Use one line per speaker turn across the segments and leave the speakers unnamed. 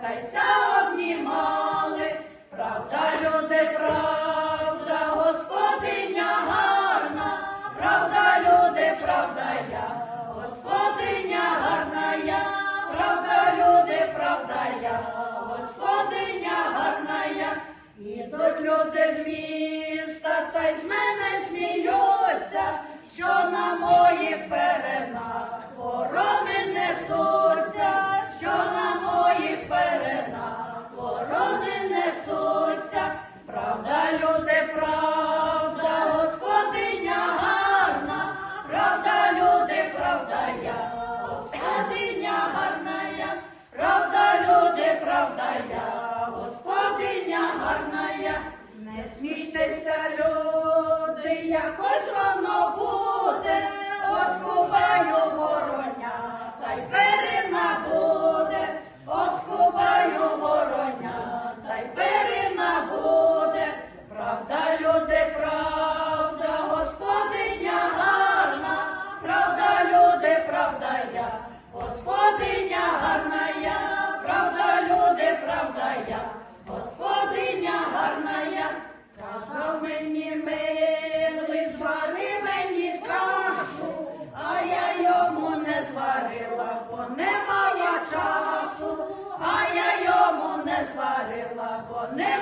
Кайся обнімали, правда, люди правда. смійтеся, люди, якось воно. бо не мала часу, а я йому не зварила, бо не.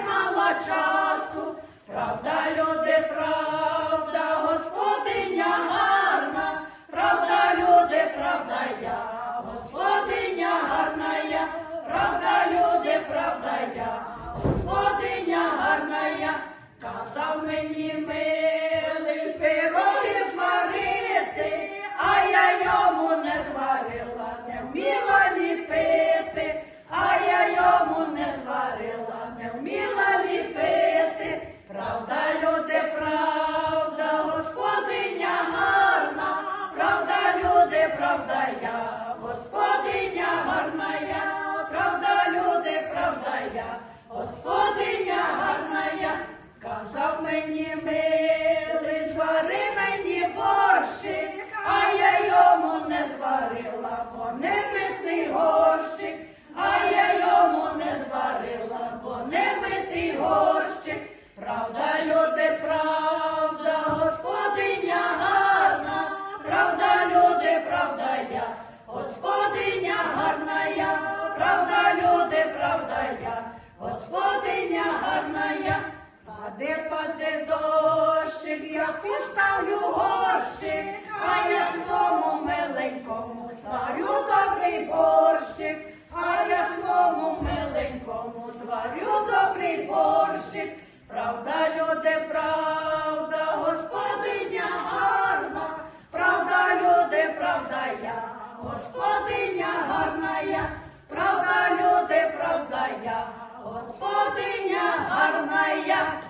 Паде дощик, я поставлю горщик, а я своєму миленькому зварю добрий борщик, а я своєму миленькому зварю добрий борщик. Правда, люди, правда, господиня гарна, правда, люди, правда я, господиня гарна я, правда, люди, правда я, господиня гарна я.